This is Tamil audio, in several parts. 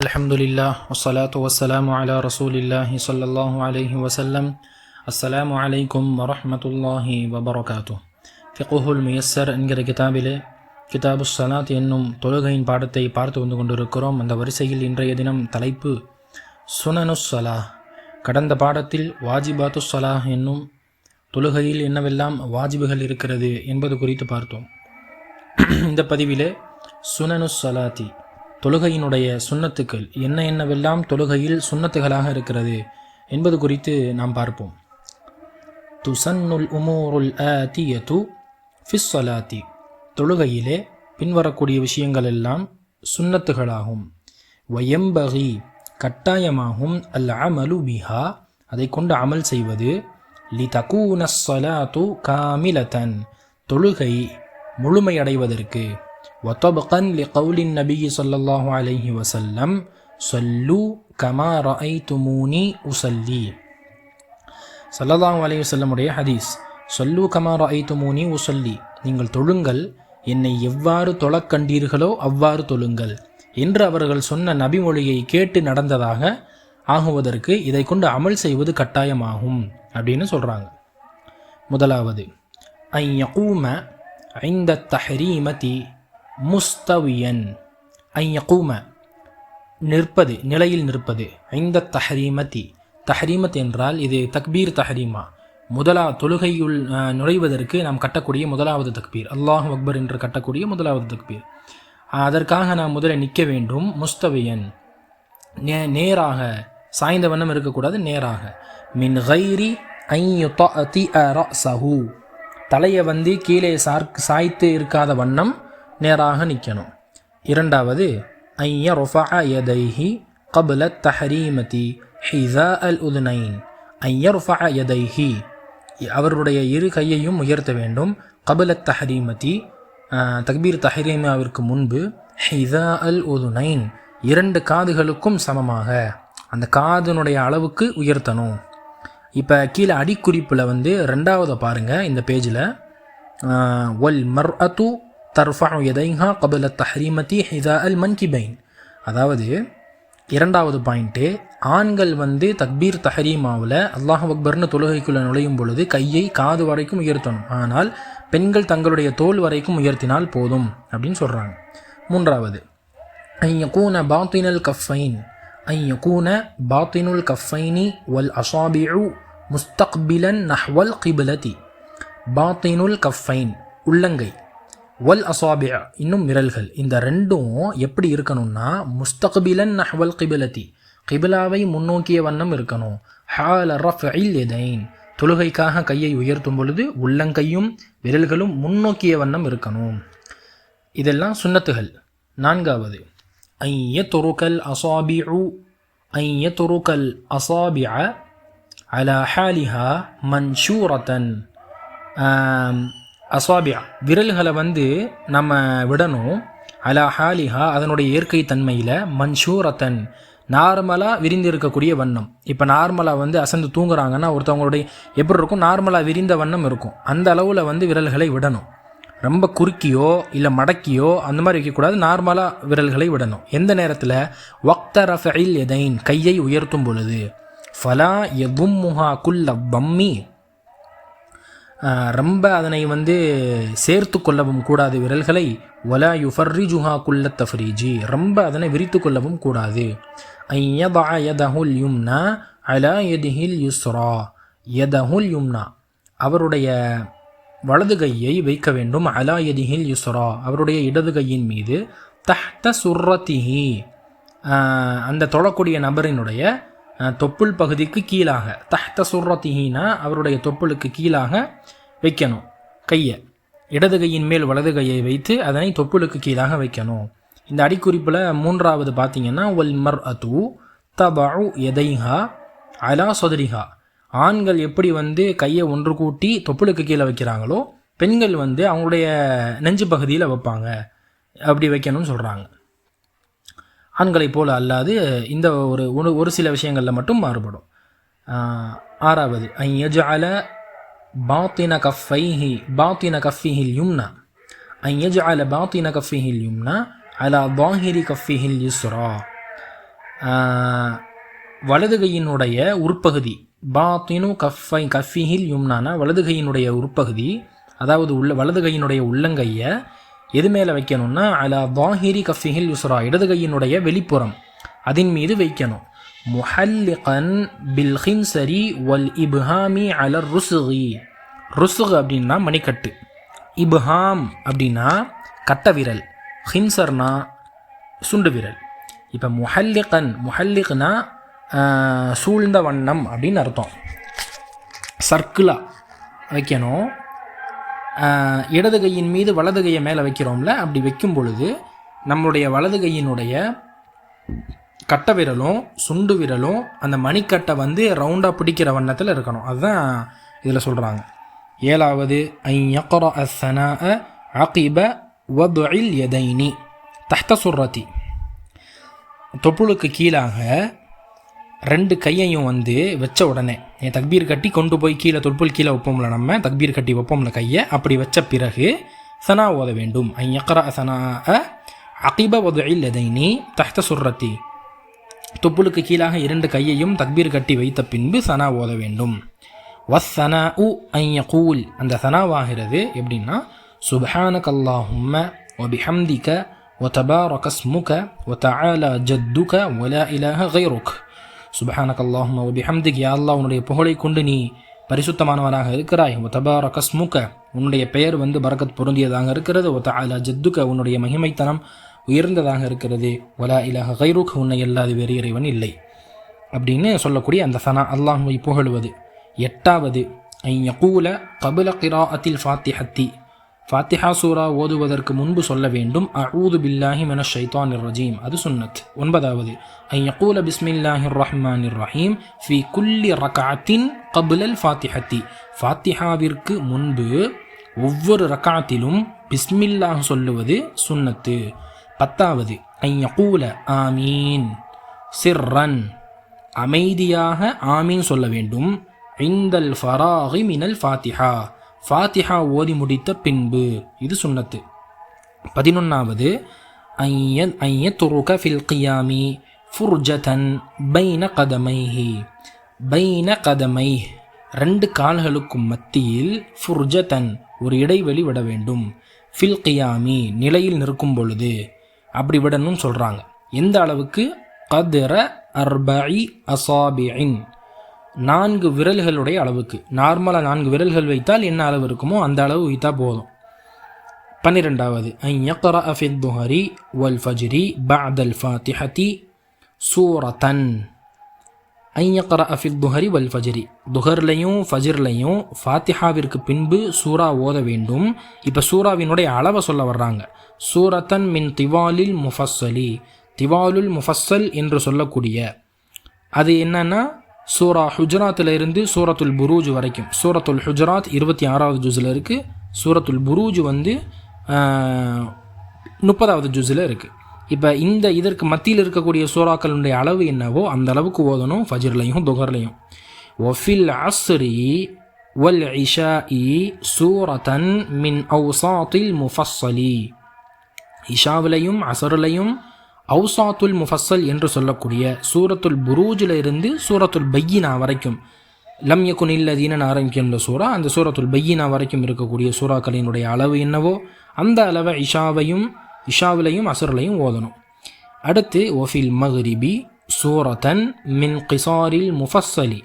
அலமதுல்லா வசலாத்து வசலாம் அலா ரசூலில்லாஹி சொல்லல்லாஹு அலஹி வசல்லம் அஸ்ஸலாமு அலைக்கும் வரஹமத்துல்லாஹி வபரகாத்து ஃபிகுஹுல் முயஸ்ஸர் என்கிற கிதாபிலே கிதாபு சலாத் என்னும் தொழுகையின் பாடத்தை பார்த்து வந்து கொண்டிருக்கிறோம். அந்த வரிசையில் இன்றைய தினம் தலைப்பு சுனனு சலா கடந்த பாடத்தில் வாஜிபாத்து சலா என்னும் தொழுகையில் என்னவெல்லாம் வாஜிபுகள் இருக்கிறது என்பது குறித்து பார்த்தோம். இந்த பதிவிலே சுனனு சலாத்தி தொழுகையினுடைய சுன்னத்துக்கள் என்ன என்னவெல்லாம் தொழுகையில் சுன்னத்துகளாக இருக்கிறது என்பது குறித்து நாம் பார்ப்போம். துசன்னுல் உமூருல் ஆத்தியத்து ஃபிஸ் சலாத்தி தொழுகையிலே பின்வரக்கூடிய விஷயங்கள் எல்லாம் சுன்னத்துகளாகும் வயம்பகி கட்டாயமாகும். அல் அமலு பிஹா அதை கொண்டு அமல் செய்வது. லி தகூன சலாத்து காமிலதன் தொழுகை முழுமையடைவதற்கு. ஒத்தபகன் லி கவுலின் நபி சொல்லல்லாஹு அலஹி வசல்லம் சொல்லு கமா ரஐ துமூனி உசல்லி சல்லல்லாஹு அலஹி வசல்லமுடைய ஹதீஸ் சொல்லு கமா ரஐ துமூனி உசல்லி நீங்கள் தொழுங்கள் என்னை எவ்வாறு தொழக்கண்டீர்களோ அவ்வாறு தொழுங்கள் என்று அவர்கள் சொன்ன நபிமொழியை கேட்டு நடந்ததாக ஆகுவதற்கு இதை கொண்டு அமல் செய்வது கட்டாயமாகும் அப்படின்னு சொல்கிறாங்க முதலாவது ஐ யகூம ஐந்த தஹரீமதி முஸ்தவியன் ஐ யகூம நிற்பது நிலையில் நிற்பது. ஐந்த தஹரீமதி தஹரீமத் என்றால் இது தக்பீர் தஹரீமா. முதலா தொழுகையுள் நுழைவதற்கு நாம் கட்டக்கூடிய முதலாவது தக்பீர். அல்லாஹ் அக்பர் என்று கட்டக்கூடிய முதலாவது தக்பீர். அதற்காக நாம் முதலில் நிற்க வேண்டும். முஸ்தவியன். நே நேராக சாய்ந்த வண்ணம் இருக்கக்கூடாது நேராக. மின் கைரி ஐயுத்தி சஹு தலையை வந்து கீழே சார் சாய்த்து இருக்காத வண்ணம் நேராக நிற்கணும் இரண்டாவது ஐய ரொஃபா யதைஹி கபுல தஹரீமதி ஹிசா அல் உதுனைன் ஐய ரொஃபா யதைஹி அவருடைய இரு கையையும் உயர்த்த வேண்டும். கபுல தஹரீமதி தக்பீர் தஹரீமாவிற்கு முன்பு ஹிசா அல் உதுனைன் இரண்டு காதுகளுக்கும் சமமாக அந்த காதனுடைய அளவுக்கு உயர்த்தணும். இப்போ கீழே அடிக்குறிப்பில் வந்து ரெண்டாவதை பாருங்கள் இந்த பேஜில். ஒல் மர் அது தர்ஃபா எதைஹா கபில தஹரிமதி ஹிதா அல் மன்கிபைன். அதாவது இரண்டாவது பாயிண்ட்டு ஆண்கள் வந்து தக்பீர் தஹரீமாவில் அல்லாஹ் அக்பர்னு தொழுகைக்குள்ளே நுழையும் பொழுது கையை காது வரைக்கும் உயர்த்தணும். ஆனால் பெண்கள் தங்களுடைய தோல் வரைக்கும் உயர்த்தினால் போதும் அப்படின்னு சொல்கிறாங்க மூன்றாவது ஐய கூன பாத்தினல் கஃபைன். ஐய கூன பாத்தினுல் கஃபைனி வல் அசாபியு முஸ்தக்பிலன் நஹ்வல் கிபிலதி பாத்தினுல் கஃபைன் உள்ளங்கை. வல் அசாபியா இன்னும் விரல்கள். இந்த ரெண்டும் எப்படி இருக்கணும்னா முஸ்தக்பிலன் நஹ்வல் கிபிலதி கிபிலாவை முன்னோக்கிய வண்ணம் இருக்கணும். ஹால ரஃப் எதைன் தொழுகைக்காக கையை உயர்த்தும் பொழுது உள்ளங்கையும் விரல்களும் முன்னோக்கிய வண்ணம் இருக்கணும். இதெல்லாம் சுண்ணத்துகள். நான்காவது. ஐய தொருக்கல் அசாபிஉ ஐய தொருக்கல் அசாபியா அலா ஹாலிஹா மன்ஷூரத்தன். அசாபியா விரல்களை வந்து நம்ம விடணும். அலா ஹாலிஹா அதனுடைய இயற்கை தன்மையில் மன்ஷூரத்தன். நார்மலாக விரிந்து இருக்கக்கூடிய வண்ணம். இப்போ நார்மலாக வந்து அசந்து தூங்குறாங்கன்னா ஒருத்தவங்களுடைய எப்படி இருக்கும்? நார்மலாக விரிந்த வண்ணம் இருக்கும். அந்த அளவில் வந்து விரல்களை விடணும். ரொம்ப குறுக்கியோ இல்லை மடக்கியோ அந்த மாதிரி வைக்கக்கூடாது. நார்மலாக விரல்களை விடணும். எந்த நேரத்தில்? வக்த ரஃபைல் எதைன்? கையை உயர்த்தும் பொழுது. ஃபலா எதும்முஹா குல்ல பம்மி ரொம்ப அதனை வந்து சேர்த்து கொள்ளவும் கூடாது விரல்களை. ஒலா யுஃபர்ரி ஜுஹா குல்ல தஃப்ரீஜி. ரொம்ப அதனை விரித்து கொள்ளவும் கூடாது. ஐயதா யதஹுல் யும்னா அலா எதிஹில் யுஸ்ரா. யதஹுல் யும்னா அவருடைய வலது கையை வைக்க வேண்டும். அலா எதிஹில் யுஸ்ரா அவருடைய இடது கையின் மீது. தஹ்த சுர்ரத்திஹி அந்த தொழக்கூடிய நபரினுடைய தொப்புள் பகுதிக்கு கீழாக. தஹ்த சுர்ரத்திஹினா அவருடைய தொப்புளுக்கு கீழாக வைக்கணும். கையை. இடது கையின் மேல் வலது கையை வைத்து அதனை தொப்புளுக்கு கீழாக வைக்கணும். இந்த அடிக்குறிப்பில் மூன்றாவது பார்த்தீங்கன்னா ஒல் மர் அத்து தபு எதைஹா அலா சொதரிஹா. ஆண்கள் எப்படி வந்து கையை ஒன்று கூட்டி தொப்புளுக்கு கீழே வைக்கிறாங்களோ பெண்கள் வந்து அவங்களுடைய நெஞ்சு பகுதியில் வைப்பாங்க. அப்படி வைக்கணும்னு சொல்கிறாங்க ஆண்களைப் போல் அல்லாது இந்த ஒரு ஒரு சில விஷயங்களில் மட்டும் மாறுபடும். ஆறாவது ஐயஜால பாத்தின கஃபைஹி பாத்தின கஃபிஹில் யும்னா ஐயஜால பாத்தின கஃபிஹில் யும்னா அலா தாஹிரி கஃபிஹில் யுஸ்ரா. வலது கையினுடைய உட்பகுதி பாத்தினு கஃபை கஃபிஹில் யும்னானா வலதுகையினுடைய உற்பகுதி அதாவது உள்ள வலதுகையினுடைய உள்ளங்கையை எது மேலே வைக்கணும்னா அலா தாஹிரி கஃபிஹில் யுஸ்ரா இடது கையினுடைய வெளிப்புறம் அதன் மீது வைக்கணும். முஹல்லிகன் பில்ஹின் சரி வல் இப்ஹாமி அலர் ருசுகி. ருசுக் அப்படின்னா மணிக்கட்டு. இப்ஹாம் அப்படின்னா கட்ட விரல் ஹின்சர்னா சுண்டு விரல் இப்போ முஹல்லிகன் முஹல்லிக்னா சூழ்ந்த வண்ணம் அப்படின்னு அர்த்தம். சர்க்கிளாக வைக்கணும். இடது கையின் மீது வலது கையை மேலே வைக்கிறோம்ல அப்படி வைக்கும் பொழுது நம்மளுடைய வலது கையினுடைய கட்ட விரலும் சுண்டு விரலும் அந்த மணிக்கட்டை வந்து ரவுண்டாக பிடிக்கிற வண்ணத்தில் இருக்கணும். அதுதான் இதில் சொல்கிறாங்க ஏழாவது ஐயக்கர அசனா அகிப வதுஇல் எதைனி தஹ்த சுர்ரதி. தொப்புளுக்கு கீழாக ரெண்டு கையையும் வந்து வச்ச உடனே தக்பீர் கட்டி கொண்டு போய் கீழே தொல்புல் கீழே வைப்போம்ல நம்ம. தக்பீர் கட்டி வைப்போம்ல கையை. அப்படி வச்ச பிறகு சனா ஓத வேண்டும். ஐயக்கரா சனா அகிப ஒதையில் எதைனி தஹ்த சுர்ரத்தி தொப்புளுக்கு கீழாக இரண்டு கையையும் தக்பீர் கட்டி வைத்த பின்பு சனா ஓத வேண்டும். வஸ் சனா உ ஐய கூல் அந்த சனாவாகிறது எப்படின்னா சுபஹானக் அல்லாஹும்ம ஒபிஹம்திக ஒ தபாரகஸ்முக ஒ தஆலா ஜத்துக ஒலா இலஹ கைருக். சுபஹானக் அல்லாஹும்ம வபிஹம்திக் யா அல்லாஹ் உன்னுடைய புகழை கொண்டு நீ பரிசுத்தமானவனாக இருக்கிறாய். ஒத்தபார கஸ்முக உன்னுடைய பெயர் வந்து பரக்கத் பொருந்தியதாக இருக்கிறது. ஒத்த அலா ஜத்துக்க உன்னுடைய மகிமைத்தனம் உயர்ந்ததாக இருக்கிறது. ஒலா இலக கைருக் உன்னை அல்லாது வேறு இறைவன் இல்லை. அப்படின்னு சொல்லக்கூடிய அந்த சனா அல்லாஹுவை புகழுவது. எட்டாவது ஐ யகூல கபில ஃபாத்தி ஹத்தி ஃபாத்திஹா சூரா ஓதுவதற்கு முன்பு சொல்ல வேண்டும் அஊது பில்லாஹி மின ஷைத்தான் ரஜீம். அது சுன்னத். ஒன்பதாவது ஐயகூல பிஸ்மில்லாஹி ரஹ்மான் இர் ரஹீம் ஃபி குல்லி ரகாத்தின் கபுலல் ஃபாத்திஹத்தி. ஃபாத்திஹாவிற்கு முன்பு ஒவ்வொரு ரகாத்திலும் பிஸ்மில்லாஹ் சொல்லுவது சுன்னத்து. பத்தாவது ஐயகூல ஆமீன். சிர்ரன் அமைதியாக ஆமீன் சொல்ல வேண்டும். இந்தல் ஃபராஹி மினல் ஃபாத்திஹா. ஃபாத்திஹா ஓதி முடித்த பின்பு இது சுண்ணத்து. பதினொன்றாவது ஐயத் ஐய துருக ஃபில் கியாமி ஃபுர்ஜதன் பைன கதமைஹி பைன கதமை ரெண்டு கால்களுக்கும் மத்தியில் ஃபுர்ஜதன் ஒரு இடைவெளி விட வேண்டும். ஃபில் கியாமி நிலையில் நிற்கும் பொழுது அப்படி விடணும்னு சொல்கிறாங்க எந்த அளவுக்கு கதிர அர்பஇ அசாபியின் நான்கு விரல்களுடைய அளவுக்கு. நார்மலாக நான்கு விரல்கள் வைத்தால் என்ன அளவு இருக்குமோ அந்த அளவு வைத்தா போதும். பன்னிரெண்டாவது ஐயக்கர அஃபித் துஹரி வல் ஃபஜ்ரி பஅதல் ஃபாத்திஹதி சூரத்தன் ஐயக்கர அஃபித் துஹரி வல் ஃபஜ்ரி. துஹர்லையும் ஃபஜ்ர்லையும் ஃபாத்திஹாவிற்கு பின்பு சூரா ஓத வேண்டும். இப்போ சூராவினுடைய அளவை சொல்ல வர்றாங்க. சூரத்தன் மின் திவாலில் முஃபஸ்ஸலி. திவாலுல் முஃபஸ்ஸல் என்று சொல்லக்கூடிய. அது என்னன்னா சூரா ஹுஜராத்தில் இருந்து சூரத்துல் புரூஜ் வரைக்கும். சூரத்துல் ஹுஜராத் இருபத்தி ஆறாவது ஜூஸில் இருக்குது சூரத்துல் புரூஜ் வந்து முப்பதாவது ஜூஸில் இருக்குது இப்போ இந்த இதற்கு மத்தியில் இருக்கக்கூடிய சூறாக்களுடைய அளவு என்னவோ அந்த அளவுக்கு ஓதணும் ஃபஜ்ர்லையும் துகர்லையும் ஒஃபில் அஸ்ரி வல் இஷாஇ சூரதன் மின் அவுசாத்தில் முஃபஸ்ஸலி. இஷாவிலையும் அசருலையும் அவுசாத்துல் முஃபஸ்ஸல் என்று சொல்லக்கூடிய சூரத்துல் புரூஜில் இருந்து சூரத்துல் பையினா வரைக்கும். லம் யகுன் இல்லதீனன் ஆரம்பிக்கின்ற சூறா அந்த சூரத்துல் பையினா வரைக்கும் இருக்கக்கூடிய சூறாக்களினுடைய அளவு என்னவோ அந்த அளவை இஷாவையும் இஷாவிலையும் அசருலையும் ஓதணும். அடுத்து ஒஃபில் மஹ்ரிபி சூரத்தன் மின் கிசாரில் முஃபஸ்ஸலி.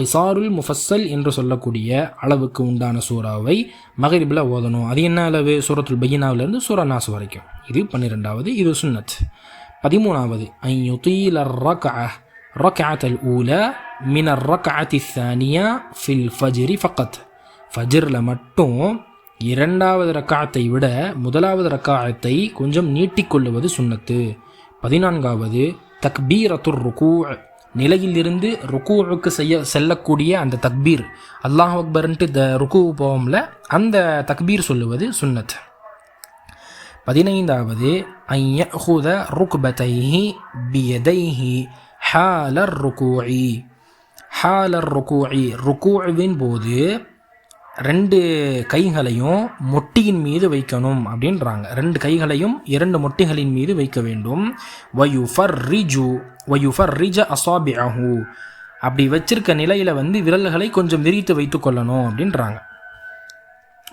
கிசாருல் முஃபஸ்ஸல் என்று சொல்லக்கூடிய அளவுக்கு உண்டான சூறாவை மகரிபில் ஓதணும். அது என்ன அளவு? சூரத்துல் பையினாவிலிருந்து சூரநாஸ் வரைக்கும். இது பன்னிரெண்டாவது இது சுன்னத். பதிமூணாவது. அன் யுத்தீல ரகா ரகாத்தல் ஊலா மினர் ரகாத்தி சானியா ஃபில் ஃபஜ்ரி ஃபக்கத் ஃபஜிரில் மட்டும் இரண்டாவது ரக்காத்தை விட முதலாவது ரக்காயத்தை கொஞ்சம் நீட்டிக்கொள்ளுவது சுண்ணத்து பதினான்காவது தக்பீரத்துர் ருக்கு நிலையிலிருந்து ருக்கூவுக்கு செய்ய செல்லக்கூடிய அந்த தக்பீர் அல்லாஹ் அக்பர்ன்ட்டு த ருக்கு போகும்ல அந்த தக்பீர் சொல்லுவது சுன்னத் பதினைந்தாவது ஐயஹுத ருக்பதைஹி பியதைஹி ஹாலர் ருக்கூஇ. ஹாலர் ருக்கூஇ. ருக்கூவின் போது ரெண்டு கைகளையும் மொட்டியின் மீது வைக்கணும் அப்படின்றாங்க. ரெண்டு கைகளையும் இரண்டு மொட்டிகளின் மீது வைக்க வேண்டும். வயுஃபர் ரிஜு வயுஃபர் ரிஜ அசாபிஅஹு. அப்படி வச்சிருக்க நிலையில் வந்து விரல்களை கொஞ்சம் விரித்து வைத்து கொள்ளணும் அப்படின்றாங்க.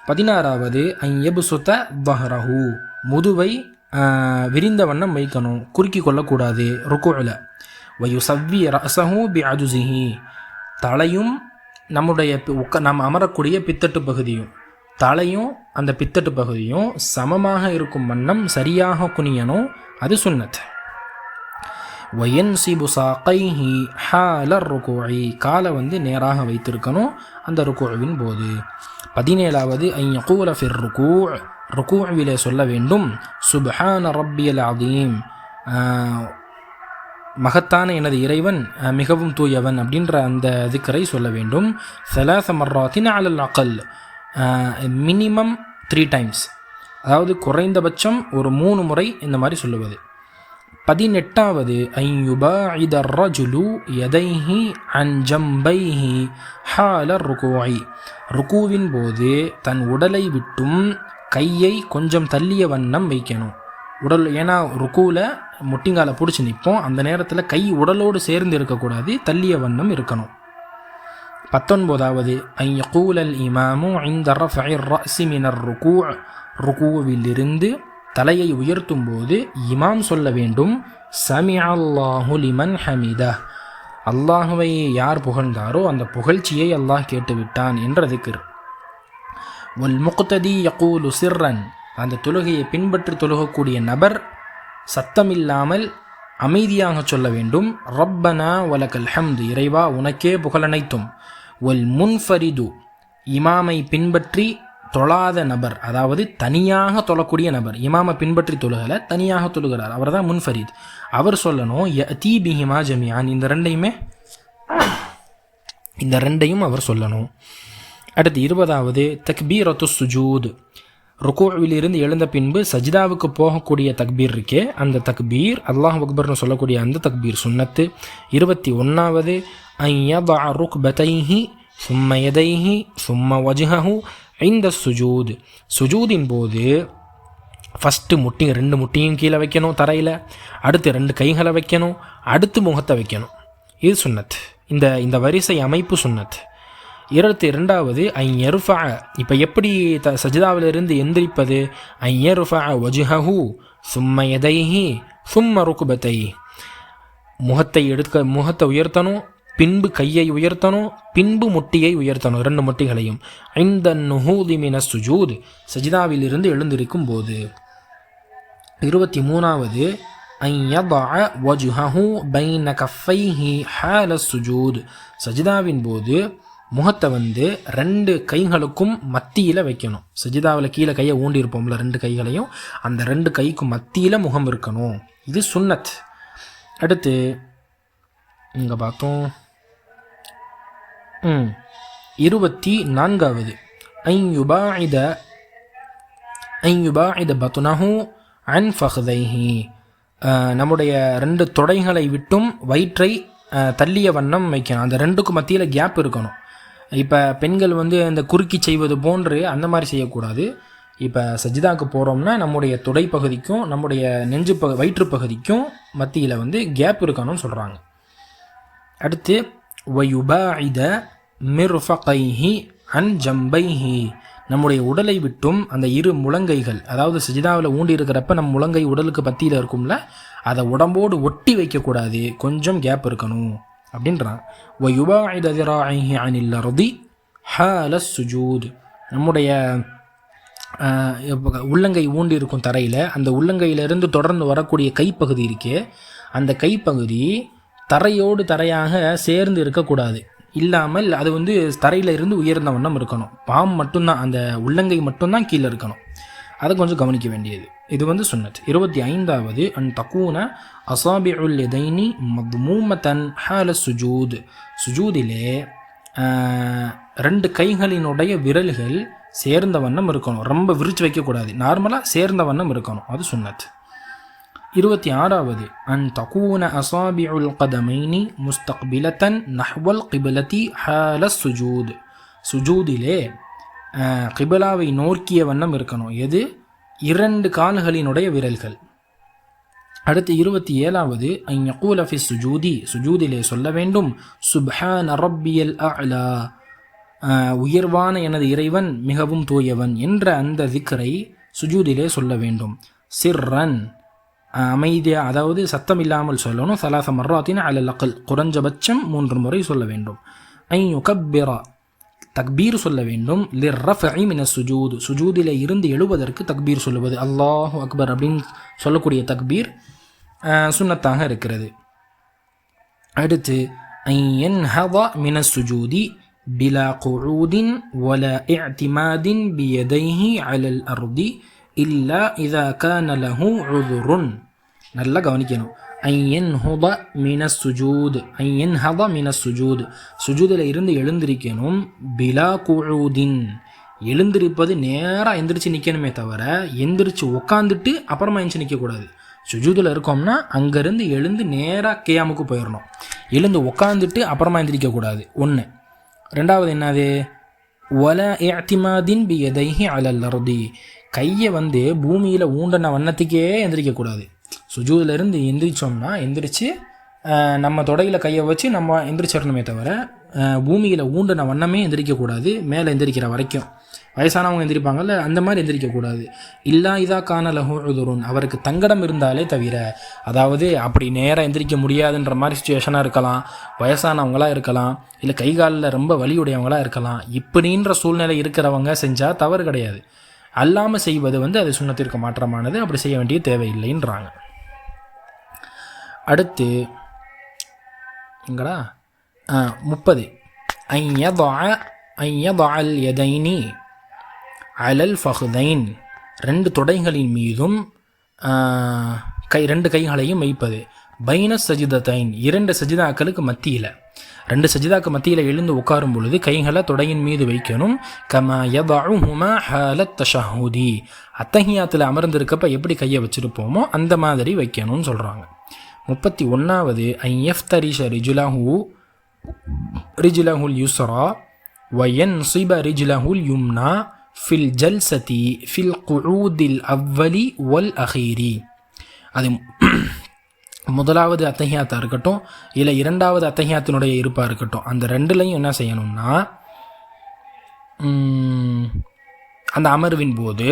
பதினாறாவது ஐயபு சுத்த பஹ்ரஹூ முதுவை விரிந்த வண்ணம் வைக்கணும். குறுக்கி கொள்ளக்கூடாது. ருக்குவில். வயு சவ்வி ரசஹு பி அஜுசிஹி தலையும் நம்முடைய உக்க நாம் அமரக்கூடிய பித்தட்டு பகுதியும். தலையும் அந்த பித்தட்டு பகுதியும் சமமாக இருக்கும் வண்ணம் சரியாக குனியணும். அது சுன்னத். வயன்சிபு சாக்கைஹி ஹாலர் ருக்குஐ காலை வந்து நேராக வைத்திருக்கணும் அந்த ருக்குவின் போது. பதினேழாவது ஐயகூல ஃபிர் ருக்கு ருக்குவிலே சொல்ல வேண்டும். சுப்ஹான ரப்பியல் அதீம் மகத்தான எனது இறைவன் மிகவும் தூயவன் அப்படின்ற அந்த திக்கரை சொல்ல வேண்டும். சலாச மர்ராத்தின் அலல் அக்கல் மினிமம் த்ரீ டைம்ஸ். அதாவது குறைந்தபட்சம் ஒரு மூணு முறை இந்த மாதிரி சொல்லுவது. பதினெட்டாவது ஐயுபாஇத ரஜுலு எதைஹி அஞ்சம்பைஹி ஹால ருகுவாய் ருக்குவின் போது தன் உடலை விட்டும் கையை கொஞ்சம் தள்ளிய வண்ணம் வைக்கணும். உடல் ஏன்னா ருக்குவில் முட்டிங்கால பிடிச்சி நிற்போம் அந்த நேரத்தில் கை உடலோடு சேர்ந்து இருக்கக்கூடாது. தள்ளிய வண்ணம் இருக்கணும். பத்தொன்பதாவது ஐயகூலல் இமாமு இந்த ரஃபினர் ருக்கு. ருக்குவிலிருந்து தலையை உயர்த்தும் போது இமாம் சொல்ல வேண்டும் சமி அல்லாஹு லிமன் ஹமிதா. அல்லாஹுவை யார் புகழ்ந்தாரோ அந்த புகழ்ச்சியை அல்லாஹ் கேட்டுவிட்டான் என்ற வல் முக்ததி யகூலு சிர்ரன் அந்த தொழுகையை பின்பற்றி தொழுகக்கூடிய நபர் சத்தமில்லாமல் அமைதியாக சொல்ல வேண்டும். ரப்பனா வலகல் ஹம்து. இறைவா உனக்கே புகழனைத்தும். ஒல் முன்ஃபரிது இமாமை பின்பற்றி தொழாத நபர். அதாவது தனியாக தொழக்கூடிய நபர். இமாமை பின்பற்றி தொழுகலை தனியாக தொழுகிறார். அவர் தான் முன்ஃபரித். அவர் சொல்லணும் யதீ பிஹிமா ஜமியான் இந்த ரெண்டையுமே இந்த ரெண்டையும் அவர் சொல்லணும். அடுத்து இருபதாவது தக்பீரத்து சுஜூத். ருக்குவிலிருந்து எழுந்த பின்பு சஜிதாவுக்கு போகக்கூடிய தக்பீர் இருக்கே அந்த தக்பீர் அல்லாஹ் அக்பர்னு சொல்லக்கூடிய அந்த தக்பீர் சுன்னத்து. இருபத்தி ஒன்றாவது ஐயா ருக் பதைஹி சும்ம எதைஹி சும்ம வஜ்ஹஹு இந்த சுஜூத். சுஜூதின் போது ஃபஸ்ட்டு முட்டி ரெண்டு முட்டியும் கீழே வைக்கணும் தரையில் அடுத்து ரெண்டு கைகளை வைக்கணும் அடுத்து முகத்தை வைக்கணும். இது சுன்னத். இந்த இந்த வரிசை அமைப்பு சுன்னத். இருபத்தி ரெண்டாவது ஐயருஃபா இப்போ எப்படி த சஜிதாவிலிருந்து எந்திரிப்பது? ஐயருஃபா வஜுஹு சும்ம எதைஹி சும்ம ருக்குபத்தை முகத்தை எடுக்க முகத்தை உயர்த்தணும் பின்பு கையை உயர்த்தணும் பின்பு முட்டியை உயர்த்தணும் இரண்டு முட்டிகளையும். ஐந்த நுஹூதிமின சுஜூத். சஜிதாவிலிருந்து எழுந்திருக்கும் போது. இருபத்தி மூணாவது ஐயதா வஜுஹு பைன கஃபைஹி ஹால சுஜூத். சஜிதாவின் போது முகத்தை வந்து ரெண்டு கைகளுக்கும் மத்தியில் வைக்கணும். சஜிதாவில் கீழே கையை ஊண்டி இருப்போம்ல ரெண்டு கைகளையும். அந்த ரெண்டு கைக்கும் மத்தியில் முகம் இருக்கணும். இது சுன்னத். அடுத்து இங்கே பார்த்தோம். ம். இருபத்தி நான்காவது. ஐயுபா இத பத்துனஹு அன் ஃபஹ்தைஹி. நம்முடைய ரெண்டு தொடைகளை விட்டும் வயிற்றை தள்ளிய வண்ணம் வைக்கணும். அந்த ரெண்டுக்கும் மத்தியில் கேப் இருக்கணும். இப்போ பெண்கள் வந்து அந்த குறுக்கி செய்வது போன்று அந்த மாதிரி செய்யக்கூடாது. இப்போ சஜிதாவுக்கு போகிறோம்னா நம்முடைய தொடை பகுதிக்கும் நம்முடைய நெஞ்சு பகு வயிற்று பகுதிக்கும் மத்தியில் வந்து கேப் இருக்கணும்னு சொல்கிறாங்க அடுத்து வயுபாஇத மிர்ஃபகைஹி அன் ஜம்பைஹி. நம்முடைய உடலை விட்டும் அந்த இரு முழங்கைகள் அதாவது சஜிதாவில் ஊண்டி இருக்கிறப்ப நம்ம முழங்கை உடலுக்கு பத்தியில் இருக்கும்ல அதை உடம்போடு ஒட்டி வைக்கக்கூடாது. கொஞ்சம் கேப் இருக்கணும். அப்படின்றான். வயுபாஇத அனில் ரதி ஹால சுஜூத். நம்முடைய உள்ளங்கை ஊண்டி இருக்கும் தரையில் அந்த உள்ளங்கையிலிருந்து தொடர்ந்து வரக்கூடிய கைப்பகுதி இருக்கே அந்த கைப்பகுதி தரையோடு தரையாக சேர்ந்து இருக்கக்கூடாது. இல்லாமல் அது வந்து தரையில் இருந்து உயர்ந்த வண்ணம் இருக்கணும். பாம் மட்டும்தான் அந்த உள்ளங்கை மட்டும்தான் கீழே இருக்கணும். அதை கொஞ்சம் கவனிக்க வேண்டியது. இது வந்து சொன்னது இருபத்தி ஐந்தாவது அண்ட் தக்கூன அசாபிஉல் எதைனி மத்மூமத்தன் ஹால சுஜூத். சுஜூதிலே ரெண்டு கைகளினுடைய விரல்கள் சேர்ந்த வண்ணம் இருக்கணும். ரொம்ப விரிச்சு வைக்கக்கூடாது. நார்மலாக சேர்ந்த வண்ணம் இருக்கணும். அது சுன்னத். இருபத்தி ஆறாவது அன் தகூன அசாபிஉல் கதமைனி முஸ்தக்பிலத்தன் நஹ்வல் கிபிலத்தி ஹால சுஜூத். சுஜூதிலே கிபிலாவை நோக்கிய வண்ணம் இருக்கணும். எது? இரண்டு கால்களினுடைய விரல்கள். அடுத்து இருபத்தி ஏழாவது ஐயக்கூல ஃபி சுஜூதி. சுஜூதிலே சொல்ல வேண்டும் சுப்ஹான் ரப்பியல் அலா உயர்வான எனது இறைவன் மிகவும் தூயவன் என்ற அந்த திக்கரை சுஜூதிலே சொல்ல வேண்டும். சிர்ரன். அமைதியா அதாவது சத்தம் இல்லாமல் சொல்லணும். சலாச மர்ராத்தின் அலல் அக்கல் குறைஞ்சபட்சம் மூன்று முறை சொல்ல வேண்டும். ஐயு கப்பிரா தக்பீர் சொல்ல வேண்டும். லிர்ரஃபி மின சுஜூத். சுஜூதில் இருந்து எழுவதற்கு தக்பீர் சொல்லுவது. அல்லாஹ் அக்பர் அப்படின்னு சொல்லக்கூடிய தக்பீர் சுண்ணத்தாக இருக்கிறது. அடுத்து ஐயன் ஹவா மின சுஜூதி பிலா குழூதின் ஒல இஅ்திமாதின் பியதைஹி அலல் அருதி இல்லா இதா கான லஹு உதுருன். நல்லா கவனிக்கணும். ஐயன் ஹுத மின சுஜூத். ஐயன் ஹத மின சுஜூத். சுஜூதில் இருந்து எழுந்திருக்கணும் பிலா குழூதின். எழுந்திருப்பது நேராக எந்திரிச்சு நிற்கணுமே தவிர எந்திரிச்சு உட்காந்துட்டு அப்புறமா எந்திரிச்சு நிற்கக்கூடாது சுஜூதில் இருக்கோம்னா அங்கேருந்து எழுந்து நேராக கேயாமுக்கு போயிடணும் எழுந்து உக்காந்துட்டு அப்புறமா எந்திரிக்கக்கூடாது ஒன்று ரெண்டாவது என்னது? ஒல ஏத்திமாதின் பி எதைஹி அலல்லருதி கையை வந்து பூமியில் ஊண்டன வண்ணத்துக்கே எந்திரிக்கக்கூடாது சுஜூதில் இருந்து எந்திரிச்சோம்னா எந்திரிச்சு நம்ம தொடையில் கையை வச்சு நம்ம எந்திரிச்சிடணுமே தவிர பூமியில் ஊண்டின வண்ணமே எந்திரிக்கக்கூடாது மேலே எந்திரிக்கிற வரைக்கும். வயசானவங்க எந்திரிப்பாங்கல்ல அந்த மாதிரி எந்திரிக்கக்கூடாது இல்லா இதா காண லஹுதுருன் அவருக்கு தங்கடம் இருந்தாலே தவிர அதாவது அப்படி நேராக எந்திரிக்க முடியாதுன்ற மாதிரி சுச்சுவேஷனாக இருக்கலாம் வயசானவங்களாக இருக்கலாம் இல்லை கை காலில் ரொம்ப வலியுடையவங்களாக இருக்கலாம் இப்படின்ற சூழ்நிலை இருக்கிறவங்க செஞ்சால் தவறு கிடையாது. அல்லாமல் செய்வது வந்து அது சுண்ணத்திற்கு மாற்றமானது அப்படி செய்ய வேண்டிய தேவையில்லைன்றாங்க. அடுத்து எங்கடா? முப்பது. ஐயதால் எதைனி அலல் ஃபஹுதைன். ரெண்டு தொடைகளின் மீதும் கை ரெண்டு கைகளையும் வைப்பது பைன சஜிதத்தைன் இரண்டு சஜிதாக்களுக்கு மத்தியில். ரெண்டு சஜிதாக்கு மத்தியில் எழுந்து உட்காரும் பொழுது கைகளை தொடையின் மீது வைக்கணும். கம யதாஹுமா ஹாலத் தஷஹூதி. அத்தஹியாத்தில் அமர்ந்திருக்கப்ப எப்படி கையை வச்சுருப்போமோ அந்த மாதிரி வைக்கணும்னு சொல்கிறாங்க முப்பத்தி ஒன்றாவது ஐயஃப்தரிஷ ரிஜுலஹு ரிஜுலஹுல் யுஸ்ரா வயன் சிப ரிஜுலஹுல் யும்னா ஃபில் ஜல்சதி ஃபில் குழூதில் அவ்வலி ஒல் அஹீரி அது முதலாவது அத்தகையாத்தா இருக்கட்டும் இல்லை இரண்டாவது அத்தகையாத்தினுடைய இருப்பாக இருக்கட்டும் அந்த ரெண்டுலையும் என்ன செய்யணும்னா அந்த அமர்வின் போது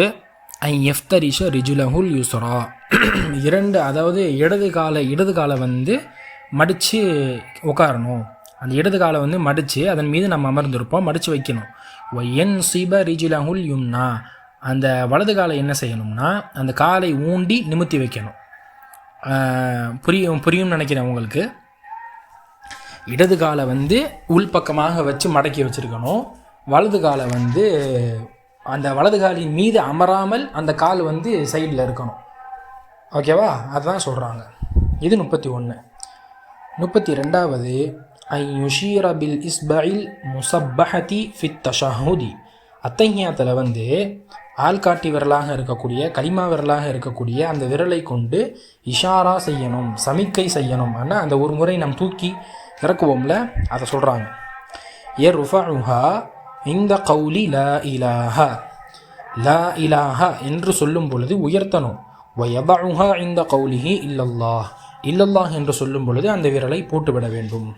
ஐ எஃப்தரிஷ ரிஜுலஹுல் யூசரா இரண்டு அதாவது இடது காலை இடது காலை வந்து மடித்து உட்காரணும் அந்த இடது காலை வந்து மடித்து அதன் மீது நம்ம அமர்ந்திருப்போம் மடித்து வைக்கணும். ஒய்யன் சிப ரிஜுலஹுல் யும்னா. அந்த வலது காலை என்ன செய்யணும்னா அந்த காலை ஊண்டி நிமித்தி வைக்கணும். புரியும் புரியும்னு நினைக்கிறேன் உங்களுக்கு. இடது காலை வந்து உள்பக்கமாக வச்சு மடக்கி வச்சுருக்கணும். வலது காலை வந்து அந்த வலது காலின் மீது அமராமல் அந்த கால் வந்து சைடில் இருக்கணும். ஓகேவா? அதுதான் சொல்கிறாங்க இது முப்பத்தி ஒன்று முப்பத்தி ரெண்டாவது ஐ யுஷீர பில் இஸ்பைல் முசப்பஹதி ஃபித் தஷஹூதி அத்தங்கியாத்தில் வந்து ஆள்காட்டி விரலாக இருக்கக்கூடிய களிமா விரலாக இருக்கக்கூடிய அந்த விரலை கொண்டு இஷாரா செய்யணும் சமிக்கை செய்யணும் ஆனால் அந்த ஒரு முறை நம் தூக்கி இறக்குவோம்ல அதை சொல்கிறாங்க ஏ ருஃபா இந்த கௌலி ல இலாஹா. ல இலாஹா என்று சொல்லும் பொழுது உயர்த்தணும். வயபுஹா இந்த கௌலிஹி இல்லல்லாஹ். இல்லல்லாஹ் என்று சொல்லும் பொழுது அந்த விரலை போட்டுவிட வேண்டும்.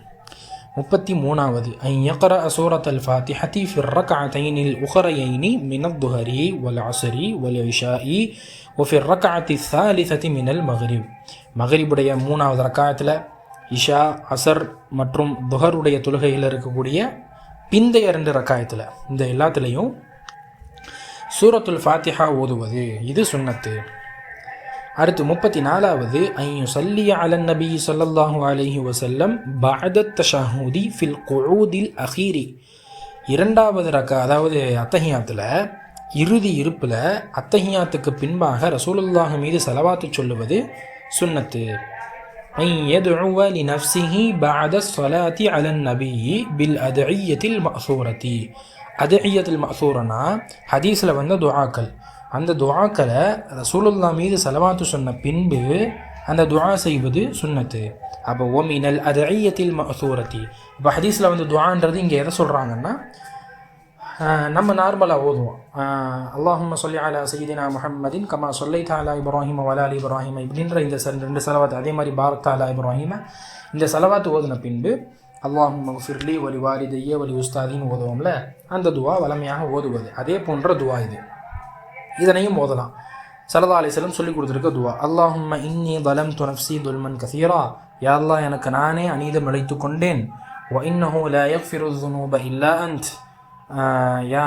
முப்பத்தி மூணாவது. ஐ யக்ர சூரத் அல் ஃபாத்திஹதி ஃபிர் ரக்அத்தைனில் உஹரையைனி மினத் துஹரி வல் அசரி வல் இஷாஇ ஒஃபிர் ரக்அத்தி சாலிசதி மினல் மஹரிப். மஹரிபுடைய மூணாவது ரக்காயத்தில் இஷா அசர் மற்றும் துஹருடைய தொழுகையில் இருக்கக்கூடிய பிந்தைய ரெண்டு ரக்காயத்தில் இந்த எல்லாத்துலேயும் சூரத்துல் ஃபாத்திஹா ஓதுவது. இது சுண்ணத்து. அடுத்து முப்பத்தி நாலாவது ஐயும் சல்லிய அலன் நபி சொல்லல்லாஹு அலஹி வசல்லம் பஹதத் தஷாஹூதி ஃபில் குழூதில் அஹீரி. இரண்டாவது ரக அதாவது அத்தஹியாத்தில் இறுதி இருப்பில் அத்தஹியாத்துக்கு பின்பாக ரசூலுல்லாஹ் மீது செலவாத்து சொல்லுவது சுன்னத்து. أن يدعو لنفسه بعد الصلاة على النبي بالأدعية المأثورة أدعية المأثورنا حديث لبند دعاكل அந்த துவாக்களை ரசூலுல்லா மீது செலவாத்து சொன்ன பின்பு அந்த துவா செய்வது சுன்னத்து. அப்போ ஒமினல் அது ஐயத்தில் மசூரத்தி இப்போ ஹதீஸில் வந்து துவான்றது இங்கே எதை சொல்கிறாங்கன்னா நம்ம நார்மலாக ஓதுவோம். அல்லாஹும் சொல்லி அலா சையீதினா முஹம்மதின் கமா சொல்லை தாலா இப்ராஹிம வலா அலி இப்ராஹிம இப்படின்ற இந்த ரெண்டு செலவாத்து அதே மாதிரி பாரத் தாலா இப்ராஹிம. இந்த செலவாத்து ஓதின பின்பு அல்லாஹும் மஃபிர்லி வலி வாரிதையே வலி உஸ்தாதின்னு ஓதுவோம்ல அந்த துவா வளமையாக ஓதுவது. அதே போன்ற துவா இது. இதனையும் மோதலாம் சலதா அலிஸ்லம் சொல்லிக் கொடுத்துருக்க துவா. அல்லாஹும் இன்னி தலம் துனப்சி துல்மன் கசீரா. யாழ்லா எனக்கு நானே அநீதம் இழைத்து கொண்டேன். ஒ இன்னஹூ லயக் ஃபிருசுனூப இல்லா அந்த் யா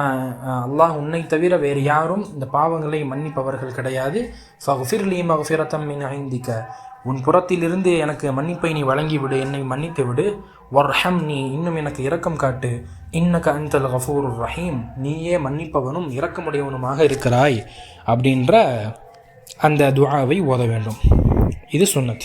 அல்லாஹ் உன்னை தவிர வேறு யாரும் இந்த பாவங்களை மன்னிப்பவர்கள் கிடையாது. ஃபஃபிர் லீ மஃபிரத்தம் மின் ஐந்திக்க உன் புறத்திலிருந்து எனக்கு மன்னிப்பை நீ வழங்கிவிடு என்னை மன்னித்து விடு. வர்ஹம் நீ இன்னும் எனக்கு இரக்கம் காட்டு. இன்னக அந்தல் கஃபூர் ரஹீம். நீயே மன்னிப்பவனும் இரக்கமுடையவனுமாக இருக்கிறாய் அப்படின்ற அந்த துவாவை ஓத வேண்டும். இது சுன்னத்.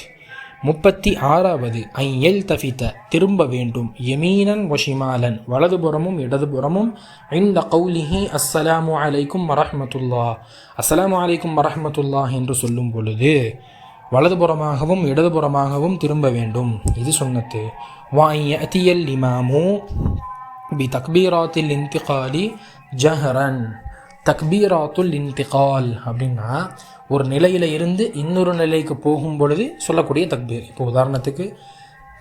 முப்பத்தி ஆறாவது ஐ எல் தஃபித்த திரும்ப வேண்டும். யமீனன் வஷிமாலன் வலதுபுறமும் இடதுபுறமும். இந்த கௌலிஹி அஸ்ஸலாமு அலைக்கும் வரஹமத்துல்லா. அஸ்ஸலாமு அலைக்கும் வரஹமத்துல்லா என்று சொல்லும் பொழுது வலதுபுறமாகவும் இடதுபுறமாகவும் திரும்ப வேண்டும். இது சுன்னத்து வாயத்தியல் இமாமு பி தக்பீராத்தில் இன்திகாலி ஜஹரன். தக்பீராத்துல் இன்திகால் அப்படின்னா ஒரு நிலையில இருந்து இன்னொரு நிலைக்கு போகும் பொழுது சொல்லக்கூடிய தக்பீர். இப்போ உதாரணத்துக்கு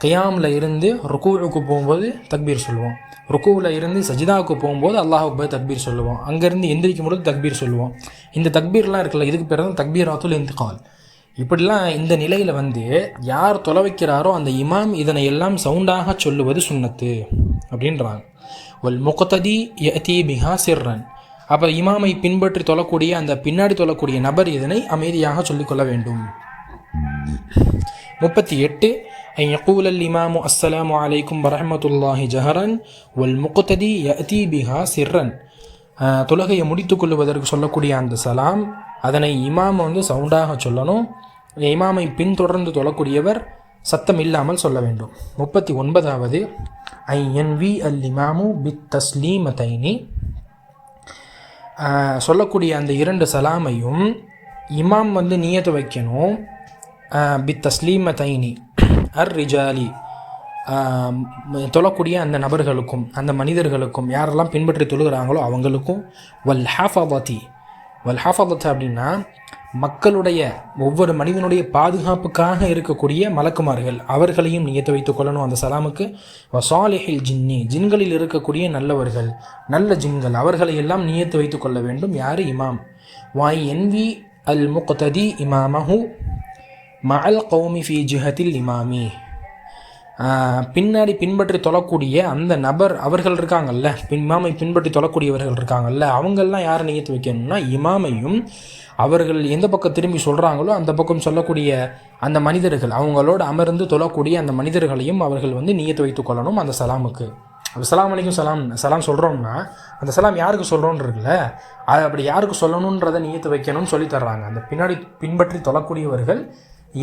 கியாமில் இருந்து ருக்குவுக்கு போகும்போது தக்பீர் சொல்லுவோம். ருக்குவில் இருந்து சஜிதாவுக்கு போகும்போது அல்லாஹுக்கு போய் தக்பீர் சொல்லுவோம் அங்கேருந்து எந்திரிக்கும் பொழுது தக்பீர் சொல்லுவோம் இந்த தக்பீர்லாம் இருக்குல்ல இதுக்கு பேர் தான் தக்பீராத்துல் இன்திகால். இப்படிலாம் இந்த நிலையில் வந்து யார் தொலை வைக்கிறாரோ அந்த இமாம் இதனை எல்லாம் சவுண்டாக சொல்லுவது சுன்னத்து அப்படின்றாங்க வல் முகத்ததி யதி பிஹா சிர்ரன் அப்போ இமாமை பின்பற்றி தொழக்கூடிய அந்த பின்னாடி தொழக்கூடிய நபர் இதனை அமைதியாக சொல்லிக்கொள்ள வேண்டும் முப்பத்தி எட்டு أن يقول الإمام السلام عليكم ورحمة الله جهرا والمقتدي يأتي بها سرا ஆஹ் தொழுகையை முடித்துக் கொள்வதற்கு சொல்லக்கூடிய அந்த சலாம் அதனை இமாம் வந்து சவுண்டாக சொல்லணும். இமாமை பின்தொடர்ந்து தொழக்கூடியவர் சத்தம் இல்லாமல் சொல்ல வேண்டும். முப்பத்தி ஒன்பதாவது ஐ என் வி அல் இமாமு பித் தஸ்லீமதைனி. தைனி சொல்லக்கூடிய அந்த இரண்டு சலாமையும் இமாம் வந்து நியத்து வைக்கணும். பித் தஸ்லீம தைனி அர் ரிஜாலி. தொழக்கூடிய அந்த நபர்களுக்கும் அந்த மனிதர்களுக்கும் யாரெல்லாம் பின்பற்றி தொழுகிறாங்களோ அவங்களுக்கும் வல் ஹாஃபாபாத்தி வல் ஹாஃபாபத் அப்படின்னா மக்களுடைய ஒவ்வொரு மனிதனுடைய பாதுகாப்புக்காக இருக்கக்கூடிய மலக்குமார்கள் அவர்களையும் நியத்து வைத்துக் கொள்ளணும் அந்த சலாமுக்கு. வசாலிஹில் ஜின்னி ஜின்களில் இருக்கக்கூடிய நல்லவர்கள் நல்ல ஜின்கள் அவர்களை எல்லாம் நியத்து வைத்துக் கொள்ள வேண்டும். யார்? இமாம். வாய் என்வி அல் முக்ததி இமாமஹு மஅல் கௌமி ஃபி ஜிஹத்தில் இமாமி. பின்னாடி பின்பற்றி தொழக்கூடிய அந்த நபர் அவர்கள் இருக்காங்கல்ல. பின் இமாமை பின்பற்றி தொழக்கூடியவர்கள் இருக்காங்கல்ல. அவங்கெல்லாம் யாரை நியத்து வைக்கணும்னா இமாமையும் அவர்கள் எந்த பக்கம் திரும்பி சொல்கிறாங்களோ அந்த பக்கம் சொல்லக்கூடிய அந்த மனிதர்கள் அவங்களோடு அமர்ந்து தொழக்கூடிய அந்த மனிதர்களையும் அவர்கள் வந்து நியத்து வைத்து கொள்ளணும் அந்த சலாமுக்கு. அப்போ சலாம் அலைக்கும் சலாம் சலாம் சொல்கிறோம்னா அந்த சலாம் யாருக்கு சொல்கிறோன்னு இருக்குல்ல அது அப்படி யாருக்கு சொல்லணுன்றதை நியத்து வைக்கணும்னு சொல்லி தர்றாங்க. அந்த பின்னாடி பின்பற்றி தொழக்கூடியவர்கள்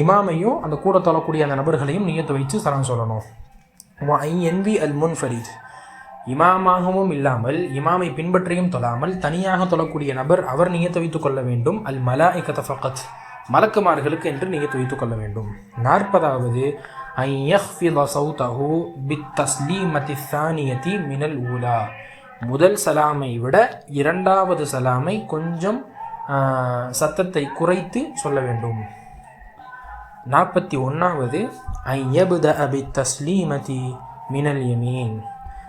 இமாமையும் அந்த கூட தொழக்கூடிய அந்த நபர்களையும் நியத்து வைத்து சலாம் சொல்லணும். என்வி அல் முன்ஃபரீத். இமாமாகவும் இல்லாமல் இமாமை பின்பற்றியும் தொழாமல் தனியாக தொழக்கூடிய நபர் அவர் நியத்து வைத்துக் கொள்ள வேண்டும். அல் மலா ஃபகத். மலக்குமார்களுக்கு என்று நியத்து வைத்துக் கொள்ள வேண்டும். நாற்பதாவது ஐ யஹ்ஃபித சௌதஹு பித் தஸ்லீமதி சானியதி மினல் ஊலா. முதல் சலாமை விட இரண்டாவது சலாமை கொஞ்சம் சத்தத்தை குறைத்து சொல்ல வேண்டும். நாற்பத்தி ஒன்றாவது ஐயபுத அபி தஸ்லீமதி மினல் யமீன்.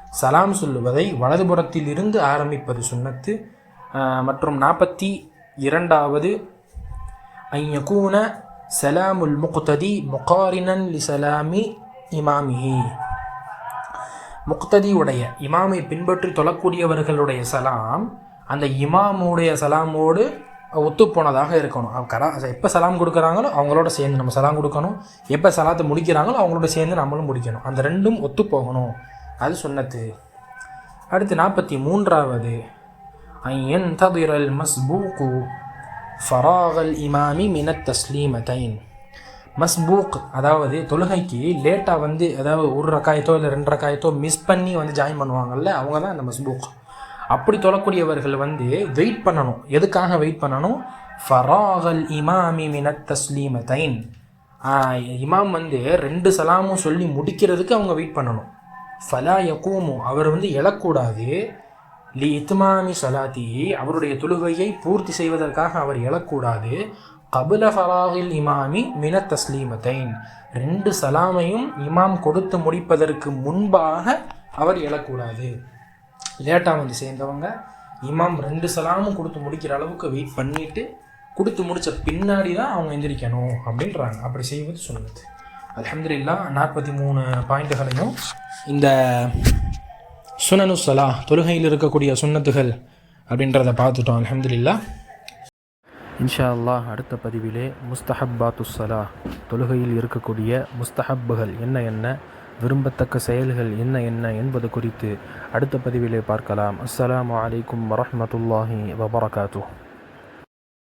சலாம் சொல்லுவதை வலதுபுறத்தில் இருந்து ஆரம்பிப்பது சுண்ணத்து. மற்றும் நாற்பத்தி இரண்டாவது ஐயகூன சலாமுல் முக்ததி முகாரினன் லி சலாமி இமாமிஹி. முக்ததியுடைய இமாமை பின்பற்றி தொழக்கூடியவர்களுடைய சலாம் அந்த இமாமுடைய சலாமோடு ஒத்துப்போனதாக இருக்கணும். அவங்க கரா எப்போ சலாம் கொடுக்குறாங்களோ அவங்களோட சேர்ந்து நம்ம சலாம் கொடுக்கணும். எப்போ சலாத்தை முடிக்கிறாங்களோ அவங்களோட சேர்ந்து நம்மளும் முடிக்கணும். அந்த ரெண்டும் ஒத்து போகணும் அது சொன்னது. அடுத்து நாற்பத்தி மூன்றாவது. ஐயன் ததிரல் மஸ்பூக்கு ஃபராகல் இமாமி மினத் தஸ்லீமதைன். மஸ்பூக் அதாவது தொழுகைக்கு லேட்டாக வந்து அதாவது ஒரு ரக்காயத்தோ இல்லை ரெண்டு ரக்காயத்தோ மிஸ் பண்ணி வந்து ஜாயின் பண்ணுவாங்கல்ல அவங்க தான் அந்த மஸ்பூக். அப்படி தொழக்கூடியவர்கள் வந்து வெயிட் பண்ணணும். எதுக்காக வெயிட் பண்ணணும்? ஃபராகல் இமாமி மினத் தஸ்லீமத்தைன் இமாம் வந்து ரெண்டு சலாமும் சொல்லி முடிக்கிறதுக்கு அவங்க வெயிட் பண்ணணும். ஃபலா யகூமு அவர் வந்து எழக்கூடாது. லி இத்மாமி சலாத்தி அவருடைய தொழுகையை பூர்த்தி செய்வதற்காக அவர் எழக்கூடாது. கபுல ஃபராகில் இமாமி மின தஸ்லீமத்தைன் ரெண்டு சலாமையும் இமாம் கொடுத்து முடிப்பதற்கு முன்பாக அவர் எழக்கூடாது. லேட்டாக வந்து சேர்ந்தவங்க. இமாம் ரெண்டு சலாமும் கொடுத்து முடிக்கிற அளவுக்கு வெயிட் பண்ணிட்டு கொடுத்து முடிச்ச பின்னாடி தான் அவங்க எந்திரிக்கணும் அப்படின்றாங்க. அப்படி செய்வது சொன்னது அலமதுல்லா நாற்பத்தி மூணு பாயிண்ட்டுகளையும் இந்த சுனனு சலா தொழுகையில் இருக்கக்கூடிய சுன்னத்துகள் அப்படின்றத பார்த்துட்டோம். அலமதுல்லா இன்ஷா அல்லாஹ் அடுத்த பதிவிலே முஸ்தஹப் பாத்துசலா தொழுகையில் இருக்கக்கூடிய முஸ்தஹப்புகள் என்ன என்ன விரும்பத்தக்க செயல்கள் என்ன என்ன என்பது குறித்து அடுத்த பதிவிலே பார்க்கலாம். அஸ்ஸலாமு அலைக்கும் வரமத்துல்லாஹி வபரகாத்துஹ்.